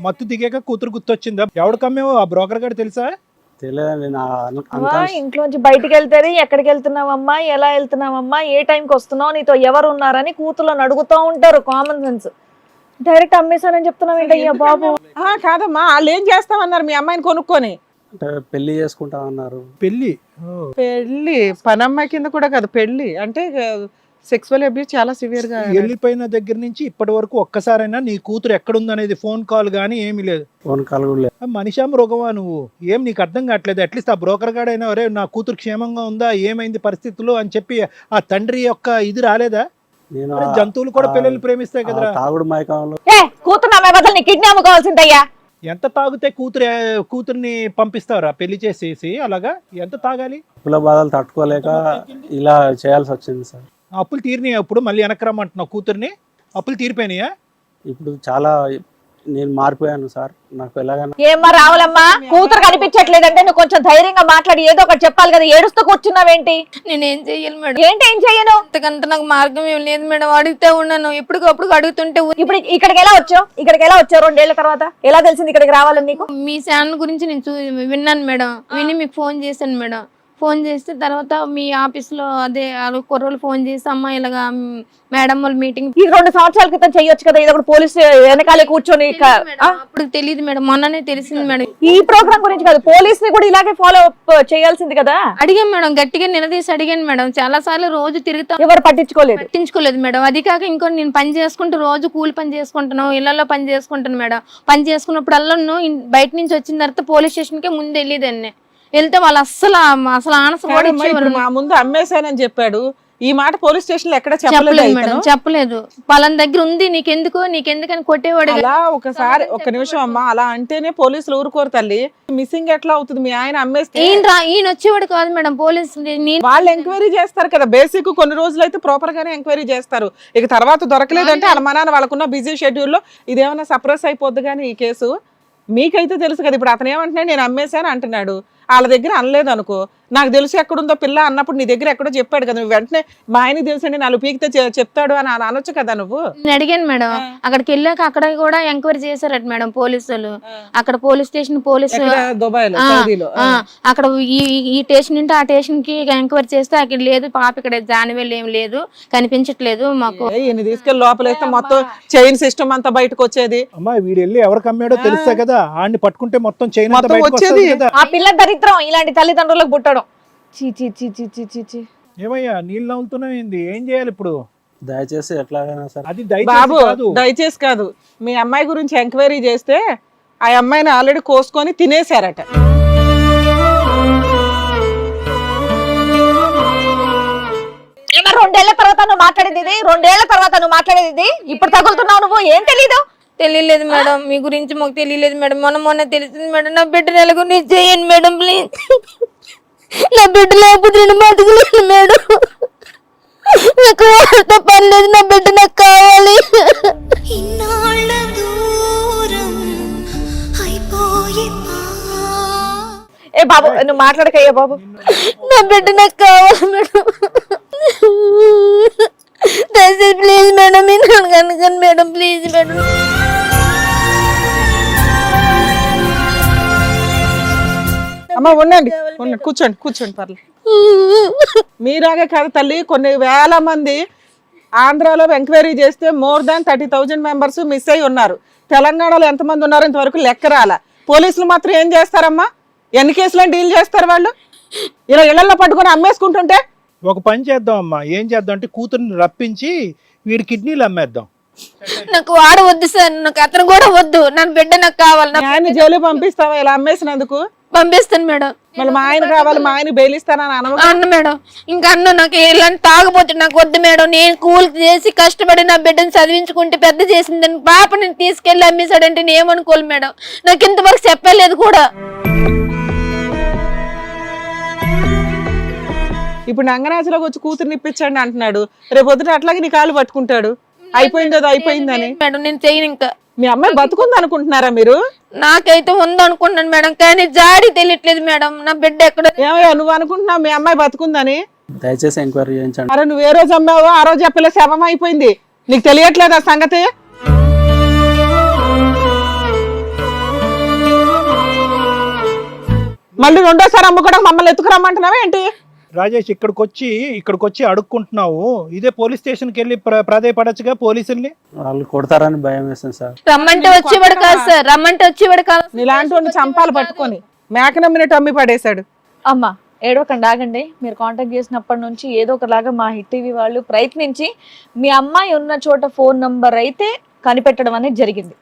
మత్తు దిగాక కూతురు గుర్తొచ్చిందా? ఎవడికమ్మేవో ఆ బ్రోకర్ గారు తెలుసా? తెలియదండి నా అమ్మా ఇంట్లోంచి బయటికి వెళ్తేనే ఎక్కడికి వెళ్తున్నావమ్మా ఎలా వెళ్తున్నావమ్మా ఏ టైంకి వస్తున్నావు నీతో ఎవరు ఉన్నారని కూతుర్లను అడుగుతూ ఉంటారు కామన్ సెన్స్ డైరెక్ట్ అమ్మేశానని చెప్తున్నావు ఏంటయ్యా బాబు? ఆ, కాదమ్మా వాళ్ళు ఏం చేస్తామన్నారు మీ అమ్మాయిని కొనుక్కొని? అంటే పెళ్ళి చేసుకుంటా అన్నారు పెళ్ళి పెళ్ళి పనమ్మాయి కింద కూడా కాదు పెళ్ళి. అంటే సెక్సువల్ అబ్యూస్ చాలా సివియర్గా వెళ్ళిపోయిన దగ్గర నుంచి ఇప్పటి వరకు ఒక్కసారైనా నీ కూతురు ఎక్కడుందనేది ఫోన్ కాల్ కానీ ఏమీ లేదు. ఫోన్ కాల్ కూడా లేదు. ఆ మనిషా మృగమా నువ్వు? ఏం నీకు అర్థం కావట్లేదు. అట్లీస్ట్ ఆ బ్రోకర్ గాడైనా ఒరే నా కూతురు క్షేమంగా ఉందా? ఏమైంది పరిస్థితులు? అని చెప్పి ఆ తండ్రి యొక్క ఇది రాలేదా? నేను ఆ- జంతువులు కూడా పిల్లల్ని ప్రేమిస్తాయి ఆ కదరా. తాగుడు మైకంలో ఏ కూతురు అమ్మాయి బదులు నీ కిడ్నీ అమ్ముకోవాల్సిందయ్యా. ఎంత తాగితే కూతురు కూతుర్ని పంపిస్తారా పెళ్ళి చేసేసి అలాగా? ఎంత తాగాలి? అప్పుల బాధలు తట్టుకోలేక ఇలా చేయాల్సి వచ్చింది సార్. అప్పులు తీరినాయి అప్పుడు మళ్ళీ వెనక్కి రమ్మంటున్నావు కూతుర్ని? అప్పులు తీరిపోయినాయా? ఇప్పుడు చాలా నేను మారిపోయాను సార్. నాకు ఎలాగైనా ఏమ్మా రావులమ్మా? కూతురు కనిపించట్లేదంటే నువ్వు కొంచెం ధైర్యంగా మాట్లాడి ఏదో ఒకటి చెప్పాలి కదా ఏడుస్తూ కూర్చున్నావేంటి? నేనేం చెయ్యాలి మేడం? ఏంటి ఏం చెయ్యను? అంతకంత నాకు మార్గం ఏం లేదు మేడం. అడుగుతూ ఉన్నాను. ఎప్పటికప్పుడు అడుగుతుంటే ఇప్పుడు ఇక్కడికి ఎలా వచ్చావు? ఇక్కడికి ఎలా వచ్చావు రెండేళ్ళ తర్వాత? ఎలా తెలిసింది ఇక్కడికి రావాలని నీకు? మీ ఛానల్ గురించి నేను చూ విన్నాను మేడం. విని మీకు ఫోన్ చేశాను మేడం. ఫోన్ చేస్తే తర్వాత మీ ఆఫీస్లో అదే వాళ్ళు కుర్రోళ్ళు ఫోన్ చేసి అమ్మ ఇలాగా మేడం వాళ్ళు మీటింగ్ ఈ రెండు సంవత్సరాల క్రితం చెయ్యొచ్చు కదా ఇది ఒకటి పోలీస్ వెనకాలే కూర్చొని క-? అప్పుడు తెలియదు మేడం మొన్ననే తెలిసింది మేడం. ఈ ప్రోగ్రామ్ గురించి కాదు పోలీస్ని కూడా ఇలాగే ఫాలో అప్ చేయాల్సింది కదా? అడిగాను మేడం గట్టిగా నిలదీసి అడిగాను మేడం. చాలా సార్లు రోజు తిరుగుతా ఎవరు పట్టించుకోలేదు. పట్టించుకోలేదు మేడం. అది కాక ఇంకో నేను పని చేసుకుంటూ రోజు కూలి పని చేసుకుంటాను ఇళ్ళలో పని చేసుకుంటాను మేడం. పని చేసుకున్నప్పుడల్లా బయట నుంచి వచ్చిన తర్వాత పోలీస్ స్టేషన్కే ముందు వెళ్ళేదాన్ని. వెళ్తే వాళ్ళు అస్సలు అసలు ఆనస కూడా ఇచ్చేవారు. మా ముందు అమ్మేశానని చెప్పాడు. ఈ మాట పోలీస్ స్టేషన్లో ఎక్కడ చెప్పలేదు మేడం. చెప్పలేదు. పలాన దగ్గర ఉంది నీకెందుకు నీకెందుకని కొట్టేవాడు అలా ఒకసారి ఒక నిమిషం అమ్మా అలా అంటేనే పోలీసులు ఊరుకోరు తల్లి. మిస్సింగ్ ఎట్లా అవుతుంది? మీ ఆయన అమ్మేస్తే ఈయన ఈయన వచ్చేవాడు కాదు మేడం పోలీసు వాళ్ళు ఎంక్వైరీ చేస్తారు కదా బేసిక్ కొన్ని రోజులు అయితే ప్రాపర్ గానే ఎంక్వైరీ చేస్తారు. ఇక తర్వాత దొరకలేదంటే వాళ్ళ మా నాన్న వాళ్ళకున్న బిజీ షెడ్యూల్లో ఇదేమన్నా సప్రెస్ అయిపోద్ది కానీ ఈ కేసు. మీకైతే తెలుసు కదా ఇప్పుడు అతను ఏమంటున్నాడు? నేను అమ్మేశాను అంటున్నాడు. వాళ్ళ దగ్గర అనలేదు అనుకో నాకు తెలుసు ఎక్కడుందో పిల్ల అన్నప్పుడు నీ దగ్గర ఎక్కడో చెప్పాడు కదా. నువ్వు వెంటనే మా ఆయనకి తెలుసండి నాలుగు పీకితే చెప్తాడు అని అని అనొచ్చు కదా నువ్వు? నేను అడిగాను మేడం. అక్కడికి వెళ్ళాక అక్కడ కూడా ఎంక్వైరీ చేశారట మేడం పోలీసులు. అక్కడ పోలీస్ స్టేషన్ పోలీసు దుబాయ్ అక్కడ ఈ ఈ స్టేషన్ నుండి ఆ స్టేషన్కి ఎంక్వైరీ చేస్తే అక్కడ లేదు. పాప ఇక్కడ జానివెల్ ఏం లేదు. కనిపించట్లేదు మాకు. ఈయన తీసుకెళ్ళి లోపలేస్తే మొత్తం చైన్ సిస్టమ్ అంతా బయటకు వచ్చేది. అమ్మా వీడు వెళ్ళి ఎవరికి అమ్మాడో తెలుసా కదా. ఆడిని పట్టుకుంటే మొత్తం చైన్ అంతా మొత్తం బయటకు వచ్చేది. వస్తుంది కదా. ఆ పిల్ల దరిద్రం. ఇలాంటి తల్లిదండ్రులకు పుట్టడం. చీ చీ చీ చీ చీ చీ చీ. ఏమయ్యా నీళ్ళు నవ్వుతున్నావు ఏంది ఏం చేయాలి ఇప్పుడు? దయచేసి ఎట్లాగైనా సార్. అది బాబు దయచేసి కాదు. దయచేసి కాదు. మీ అమ్మాయి గురించి ఎంక్వైరీ చేస్తే ఆ అమ్మాయిని ఆల్రెడీ కోసుకొని తినేశారట. ఏమో రెండేళ్ళ తర్వాత నువ్వు మాట్లాడేది ఇది రెండేళ్ళ తర్వాత నువ్వు మాట్లాడేది ఇది. ఇప్పుడు తగులుతున్నావు నువ్వు ఏం తెలీదు? తెలియలేదు మేడం మీ గురించి మాకు తెలియలేదు మేడం. మొన్న మొన్న తెలిసింది మేడం నా బిడ్డ నెల గురించి చేయండి మేడం ప్లీజ్ నా బిడ్డ లేకపోతే నేను బతకలేను మేడం నాకు ఎవరితో పని లేదు నా బిడ్డ నాకు కావాలి. ఏ బాబు నువ్వు మాట్లాడకయ్యా బాబు. నా బిడ్డ నాకు కావాలి మేడం దయచేసి ప్లీజ్ మేడం మీరు కనుక మేడం ప్లీజ్ మేడం అమ్మ ఉండండి. ఉండండి. కూర్చోండి కూర్చోండి పర్లేదు మీరాగే కాదు తల్లి కొన్ని వేల మంది ఆంధ్రాలో ఎంక్వైరీ చేస్తే more than thirty thousand members miss అయి ఉన్నారు. తెలంగాణలో ఎంతమంది ఉన్నారు ఇంతవరకు లెక్క రాల. పోలీసులు మాత్రం ఏం చేస్తారమ్మా? ఎన్ని కేసులను డీల్ చేస్తారు వాళ్ళు? ఇలా ఇళ్ళలో పట్టుకొని అమ్మేసుకుంటుంటే? ఒక పని చేద్దాం అమ్మా. ఏం చేద్దాం అంటే కూతుర్ని రప్పించి వీడి కిడ్నీలు అమ్మేద్దాం. నాకు వాడ వద్దు సార్ నాకు అతను కూడా వద్దు. నా బిడ్డ నాకు కావాలి. జైలు పంపిస్తావా? ఇలా అమ్మేసినందుకు? పంపిస్తాను మేడం. మళ్ళీ మా ఆయన కావాలి మా ఆయన బెయిల్ ఇస్తానని అనవ? అన్న మేడం ఇంకా అన్న నాకు ఇలాంటి తాగబోతు నాకు వద్దు మేడం నేను కూల్ చేసి కష్టపడి నా బిడ్డను చదివించుకుంటే పెద్ద చేసిందని పాప నేను తీసుకెళ్ళి అమ్మేశాడంటే నేను ఏమనుకోను మేడం? నాకు ఇంతవరకు చెప్పలేదు కూడా. ఇప్పుడు నంగనాచిలోకి వచ్చి కూతుర్ని ఇప్పించండి అంటున్నాడు. రేపు పొద్దుట అట్లాగే నీ కాలు పట్టుకుంటాడు. అయిపోయింది అది అయిపోయిందని. మేడం నేను చేయను ఇంకా. మీ అమ్మాయి బతుకుంది అనుకుంటున్నారా మీరు? నాకైతే ఉంది అనుకుంటున్నాను మేడం కానీ జాడి తెలియట్లేదు మేడం. నా బిడ్డ ఎక్కడ? ఏమయ్యా నువ్వు అనుకుంటున్నావు మీ అమ్మాయి బతుకుందని? దయచేసి ఎంక్వైరీ చేయించండి. అరే నువ్వు ఏ రోజు అమ్మావు ఆ రోజు చెప్పిన పిల్ల శవం అయిపోయింది. నీకు తెలియట్లేదు ఆ సంగతి? మళ్ళీ రెండోసారి అమ్ముకోవడం మమ్మల్ని ఎత్తుకురమ్మంటున్నావా ఏంటి? రాజేష్ ఇక్కడికి వచ్చి ఇక్కడికి వచ్చి అడుక్కుంటున్నావు. ఇదే పోలీస్ స్టేషన్కి వెళ్ళి ప్ర- ప్రాధేయపడచ్చుగా పోలీసుల్ని? వాళ్ళు కొడతారని భయం వేస్తుంది సార్. రమ్మంటే వచ్చేవాడు కాదు సార్. రమ్మంటే వచ్చేవాడు కాదు. వాడిని చంపాలు పట్టుకొని. మేక నమ్మినట్టు అమ్మి పడేశాడు. అమ్మా ఏడవకండి ఆగండి. మీరు కాంటాక్ట్ చేసినప్పటి నుంచి ఏదో ఒకలాగా మా హిట్ టీవీ వాళ్ళు ప్రయత్నించి మీ అమ్మాయి ఉన్న చోట ఫోన్ నంబర్ అయితే కనిపెట్టడం అనేది జరిగింది.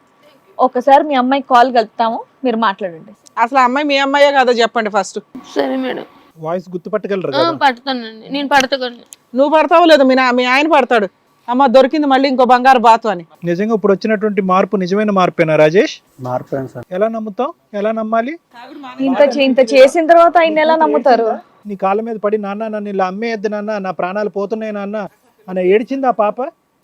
ఒకసారి మీ అమ్మాయికి కాల్ కలుపుతాము మీరు మాట్లాడండి. అసలు అమ్మాయి మీ అమ్మాయే కాదో చెప్పండి ఫస్ట్. సరే మేడం. వాయిస్ గుర్తుపట్టగలరు ఆ, కదా? పడతానండి నేను పడతాను నువ్వు పడతావు లేదు మీ నా- మీ ఆయన పడతాడు. అమ్మ దొరికింది మళ్ళీ ఇంకో బంగారు బాతు అని. నిజంగా ఇప్పుడు వచ్చినటువంటి మార్పు నిజమైన మార్పేనా రాజేష్? మారిపోయాను సార్? ఎలా నమ్ముతావు? ఎలా నమ్మాలి? ఇంత చే- ఇంత చేసిన తర్వాత ఆయన ఎలా నమ్ముతారు? నీ కాళ్ళ మీద పడి నాన్న నన్ను ఇలా అమ్మేయద్దు నాన్న నా ప్రాణాలు పోతున్నాయి నాన్న అని ఏడిచింది ఆ పాప?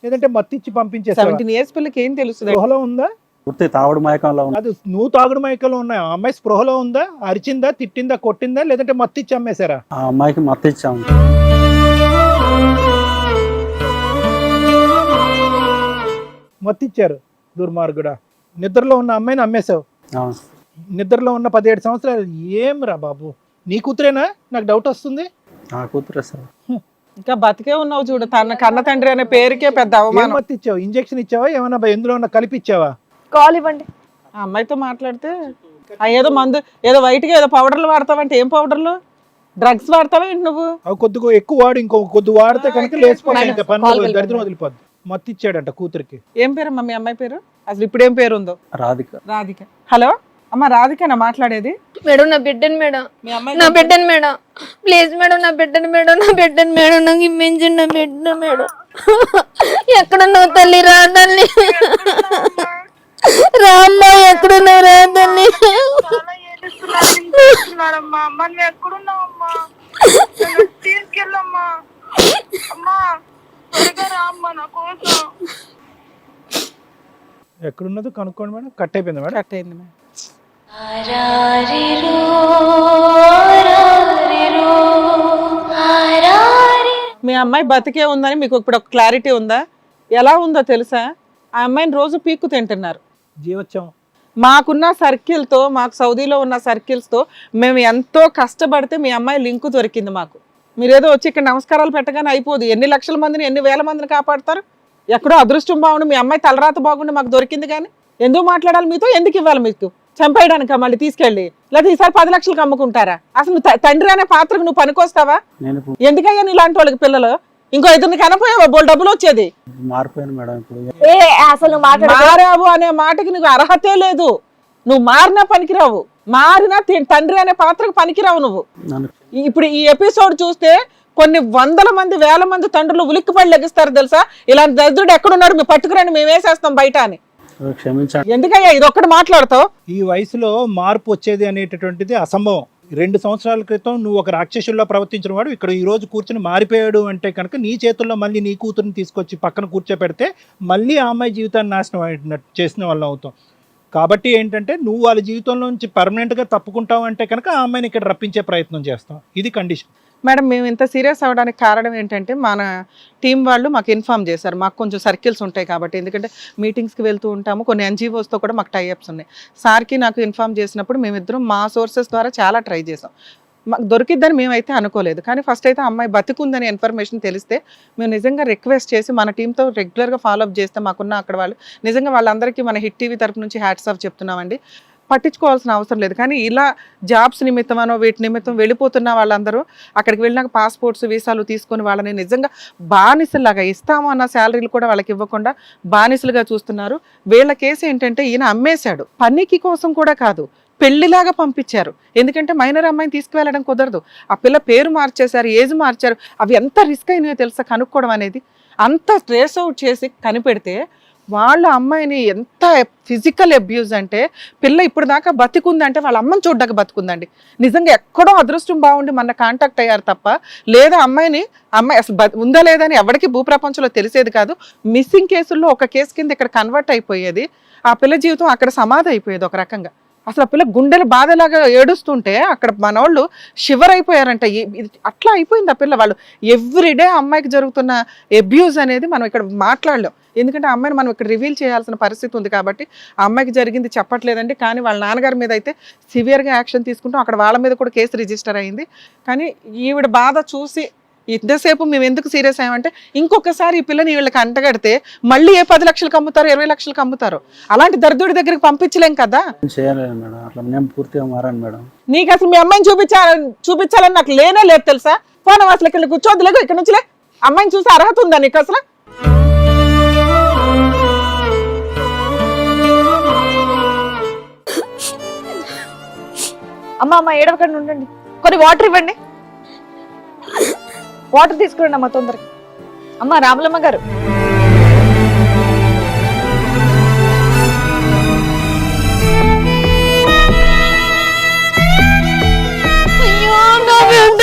లేదంటే మత్తిచ్చి సెవెంటీన్ ఇయర్స్ పిల్లకి ఏం తెలుస్తుంది? స్పృహలో ఉందా? పూర్తి తాగుడు మైకంలో ఉన్నా అది నువ్వు తాగుడు మైకలో ఉన్నాయి ఆ అమ్మాయి స్పృహలో ఉందా? అరిచిందా? తిట్టిందా? కొట్టిందా? లేదంటే మత్తిచ్చి అమ్మేశారా ఆ అమ్మాయికి మత్తు ఇచ్చాము. మత్తిచ్చారు దుర్మార్గుడా. నిద్రలో ఉన్న అమ్మాయిని అమ్మేశావు. అవును నిద్రలో ఉన్న పదిహేడు సంవత్సరాలు ఏం రా బాబు? నీ కూతురేనా? నాకు డౌట్ వస్తుంది. నా కూతురే సార్. ఇంకా బతికే ఉన్నావు చూడు. తన కన్న తండ్రి అనే పేరుకే పెద్ద ఏం అవమానం. ఇచ్చావు? ఇంజెక్షన్ ఇచ్చావా? ఏమన్నా బ- ఎందులో ఉన్న కలిపి ఇచ్చావా? కాల్ ఇవ్వండి. ఆ అమ్మాయితో మాట్లాడితే ఆ ఏదో మందు ఏదో వైట్గా ఏదో పౌడర్లు వాడతావంటే ఏం పౌడర్లు డ్రగ్స్ వాడతావా ఏంటి నువ్వు? అవి కొద్దిగా ఎక్కువ వాడు ఇంకో కొద్ది వాడితే కనుక లేచిపోతాయి ఇంకా పని కాల్ వెళ్ళిపోయింది. దరిద్రం వదిలిపోద్ది. మత్తి ఇచ్చాడంట కూతురికి. ఏం పేరమ్మా మీ అమ్మాయి పేరు? అసలు ఇప్పుడు ఏం పేరు ఉందో? రాధిక. రాధిక. హలో? అమ్మ రాధికనా మాట్లాడేది? మేడం నా బిడ్డను మేడం. మీ అమ్మాయి నా బిడ్డను మేడం. ప్లీజ్ మేడం నా బిడ్డను మేడం నా బిడ్డను మేడం. నాకు ఇమ్మించండి నా బిడ్డ మేడం. ఎక్కడున్నావు తల్లి రా తల్లి. రామ్మా ఎక్కడున్నావు రా తల్లి అమ్మ నువ్వు ఎక్కడున్నావమ్మా? నన్ను తీసుకెళ్ళమ్మా. అమ్మా త్వరగా రా అమ్మా నా కోసం. ఎక్కడున్నదో కనుక్కోండి మేడం. కట్ అయిపోయింది మేడం. కట్ అయింది మేడం. మీ అమ్మాయి బతికే ఉందని మీకు ఇప్పుడు ఒక క్లారిటీ ఉందా? ఎలా ఉందో తెలుసా? ఆ అమ్మాయిని రోజు పీక్కు తింటున్నారు. జీవత్యం మాకున్న సర్కిల్తో మాకు సౌదీలో ఉన్న సర్కిల్స్తో మేము ఎంతో కష్టపడితే మీ అమ్మాయి లింకు దొరికింది మాకు. మీరేదో వచ్చి ఇక్కడ నమస్కారాలు పెట్టగానే అయిపోదు. ఎన్ని లక్షల మందిని ఎన్ని వేల మందిని కాపాడతారు? ఎక్కడో అదృష్టం బాగుండి మీ అమ్మాయి తలరాత బాగుండి మాకు దొరికింది కానీ ఎందుకు మాట్లాడాలి మీతో? ఎందుకు ఇవ్వాలి మీకు? చంపేయడానికా మళ్ళీ తీసుకెళ్ళి? లేదా ఈసారి పది లక్షలకు అమ్ముకుంటారా? అసలు తండ్రి అనే పాత్రకు నువ్వు పనికొస్తావా? ఎందుకయ్యా నీ ఇలాంటి వాళ్ళకి పిల్లలు? ఇంకో ఇద్దరిని కనపోయావా? బోల్ డబ్బులు వచ్చేది. మారిపోయాను మేడం ఇప్పుడు. ఏ అసలు మాట్లాడ. మారావు అనే మాటకి నీకు అర్హతే లేదు. నువ్వు మారినా పనికిరావు. మారినా తండ్రి అనే పాత్రకు పనికిరావు నువ్వు. ఇప్పుడు ఈ ఎపిసోడ్ చూస్తే కొన్ని వందల మంది వేల మంది తండ్రులు ఉలిక్కిపడి లెగిస్తారు తెలుసా? ఇలాంటి దరిద్రుడు ఎక్కడున్నాడు? మేము పట్టుకురండి మేము వేసేస్తాం బయట అని. క్షమించండి. ఎందుకయ్యా? ఇది ఒక్కటి మాట్లాడతావు. ఈ వయసులో మార్పు వచ్చేది అనేటటువంటిది అసంభవం. రెండు సంవత్సరాల క్రితం నువ్వు ఒక రాక్షసుల్లో ప్రవర్తించిన వాడు ఇక్కడ ఈ రోజు కూర్చుని మారిపోయాడు అంటే కనుక నీ చేతుల్లో మళ్ళీ నీ కూతురుని తీసుకొచ్చి పక్కన కూర్చోపెడితే మళ్ళీ ఆ అమ్మాయి జీవితాన్ని నాశనం అయినట్టు చేసిన వాళ్ళం అవుతాం. కాబట్టి ఏంటంటే నువ్వు వాళ్ళ జీవితంలో నుంచి పర్మనెంట్గా తప్పుకుంటావు అంటే కనుక ఆ అమ్మాయిని ఇక్కడ రప్పించే ప్రయత్నం చేస్తాం. ఇది కండిషన్ మేడం మేము ఇంత సీరియస్ అవ్వడానికి కారణం ఏంటంటే మన టీం వాళ్ళు మాకు ఇన్ఫామ్ చేశారు. మాకు కొంచెం సర్కిల్స్ ఉంటాయి కాబట్టి. ఎందుకంటే మీటింగ్స్కి వెళ్తూ ఉంటాము. కొన్ని ఎన్జిఓస్తో కూడా మాకు టైఅప్స్ ఉన్నాయి. సార్కి నాకు ఇన్ఫామ్ చేసినప్పుడు మేమిద్దరం మా సోర్సెస్ ద్వారా చాలా ట్రై చేసాం మాకు దొరికిద్దని మేమైతే అనుకోలేదు. కానీ ఫస్ట్ అయితే అమ్మాయి బతికుందని ఇన్ఫర్మేషన్ తెలిస్తే మేము నిజంగా రిక్వెస్ట్ చేసి మన టీంతో రెగ్యులర్గా ఫాలోఅప్ చేస్తే మాకున్న అక్కడ వాళ్ళు నిజంగా వాళ్ళందరికీ మన హిట్ టీవీ తరపు నుంచి హ్యాట్స్ ఆఫ్ చెప్తున్నామండి. పట్టించుకోవాల్సిన అవసరం లేదు. కానీ ఇలా జాబ్స్ నిమిత్తమనో వీటి నిమిత్తం వెళ్ళిపోతున్న వాళ్ళందరూ అక్కడికి వెళ్ళినాక పాస్పోర్ట్స్ వీసాలు తీసుకొని వాళ్ళని నిజంగా బానిసలాగా ఇస్తాము అన్న శాలరీలు కూడా వాళ్ళకి ఇవ్వకుండా బానిసలుగా చూస్తున్నారు. వీళ్ళ కేసు ఏంటంటే ఈయన అమ్మేశాడు. పనికి కోసం కూడా కాదు పెళ్ళిలాగా పంపించారు. ఎందుకంటే మైనర్ అమ్మాయిని తీసుకువెళ్ళడం కుదరదు. ఆ పిల్ల పేరు మార్చేశారు ఏజ్ మార్చారు. అవి ఎంత రిస్క్ అయినాయో తెలుసా కనుక్కోవడం అనేది? అంత ట్రేస్ అవుట్ చేసి కనిపెడితే వాళ్ళ అమ్మాయిని ఎంత ఫిజికల్ అబ్యూజ్ అంటే పిల్ల ఇప్పుడు దాకా బతికుందంటే వాళ్ళ అమ్మని చూడ్డానికి బతుకుందండి. నిజంగా ఎక్కడో అదృష్టం బాగుండి మన కాంటాక్ట్ అయ్యారు తప్ప లేదా అమ్మాయిని అమ్మాయి అసలు ఉందా లేదని ఎవరికి భూప్రపంచంలో తెలిసేది కాదు. మిస్సింగ్ కేసుల్లో ఒక కేసు కింద ఇక్కడ కన్వర్ట్ అయిపోయేది. ఆ పిల్ల జీవితం అక్కడ సమాధి అయిపోయేది ఒక రకంగా. అసలు ఆ పిల్ల గుండెలు బాధలాగా ఏడుస్తుంటే అక్కడ మనోళ్ళు షివర్ అయిపోయారంట అట్లా అయిపోయింది ఆ పిల్ల వాళ్ళు. ఎవ్రీడే అమ్మాయికి జరుగుతున్న అబ్యూజ్ అనేది మనం ఇక్కడ మాట్లాడలేం. ఎందుకంటే అమ్మాయిని మనం ఇక్కడ రివీల్ చేయాల్సిన పరిస్థితి ఉంది కాబట్టి ఆ అమ్మాయికి జరిగింది చెప్పట్లేదండి. కానీ వాళ్ళ నాన్నగారి మీద అయితే సివియర్గా యాక్షన్ తీసుకుంటాం. అక్కడ వాళ్ళ మీద కూడా కేసు రిజిస్టర్ అయింది. కానీ ఈవిడ బాధ చూసి ఇంతసేపు మేము ఎందుకు సీరియస్ అయ్యామంటే ఇంకొకసారి ఈ పిల్లని వీళ్ళకి అంటగడితే మళ్ళీ ఏ పది లక్షలకు అమ్ముతారు ఇరవై లక్షలకు అమ్ముతారు అలాంటి దరిద్రుడి దగ్గరికి పంపించలేం కదా? నేను చేయలేను మేడం. అట్లా నేను పూర్తిగా మారాను మేడం. నీకు అసలు మీ అమ్మాయిని చూపించాలని చూపించాలని నాకు లేనే లేదు తెలుసా? పోనీ అసలు ఇక్కడ కూర్చోద్దు లేకు ఇక్కడ నుంచిలే అమ్మాయిని చూసే అర్హత ఉందా నీకు అసలు? అమ్మ అమ్మ ఏడవకండి ఉండండి. కొన్ని వాటర్ ఇవ్వండి. వాటర్ తీసుకురండి అమ్మ తొందరగా. అమ్మ రాములమ్మ గారు. అయ్యో నా బిడ్డ.